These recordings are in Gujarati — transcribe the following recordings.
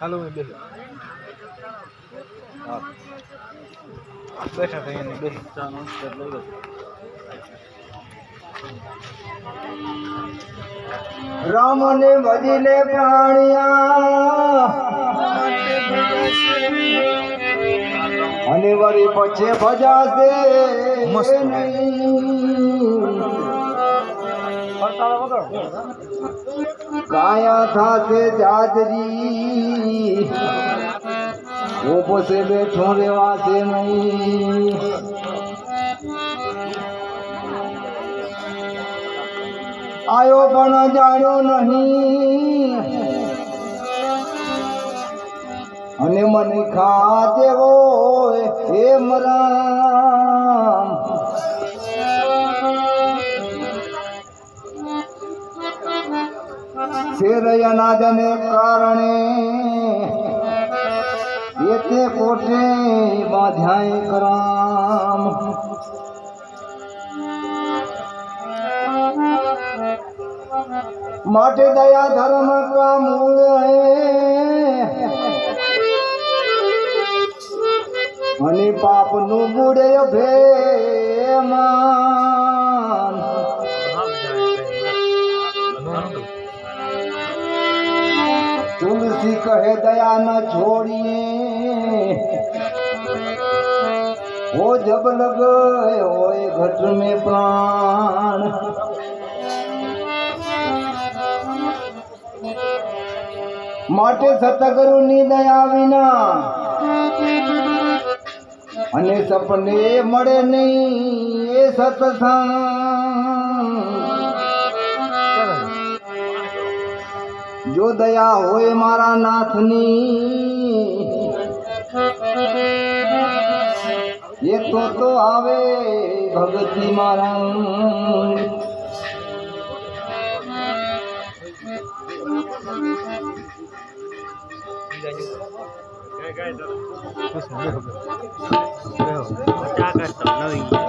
હાલો બેસી હા. બેઠા થઈ એને બેસી ચા નમસ્કાર લઈ લો રામને ભજીલે પ્રાણિયા વળી પછી ભજાશે મસ્ત. કાયા થાશે જાજરી ઉપસે બેઠો રેવાશે નહીં. આયો પણ જાણ્યો નહીં. અને મને ખાતે હોય એમ મરામ શેર અનાજને કારણે એતે કોટે બાંધ્યાય કરામ. માટે દયા ધર્મ કા મૂળ હે. અને પાપનું બુડે ભેમાન. તુલસી કહે દયા ન છોડીએ. હો જબ લગ હોય ઘટ में પ્રાણ. માટે સતગુરુની દયા વિના અને સપને મળે નહીં એ સતસંગ. જો દયા હોય મારા નાથની એ તો તો આવે ભગતિ મારા. ચા क्या करता हूँ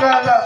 Búscala.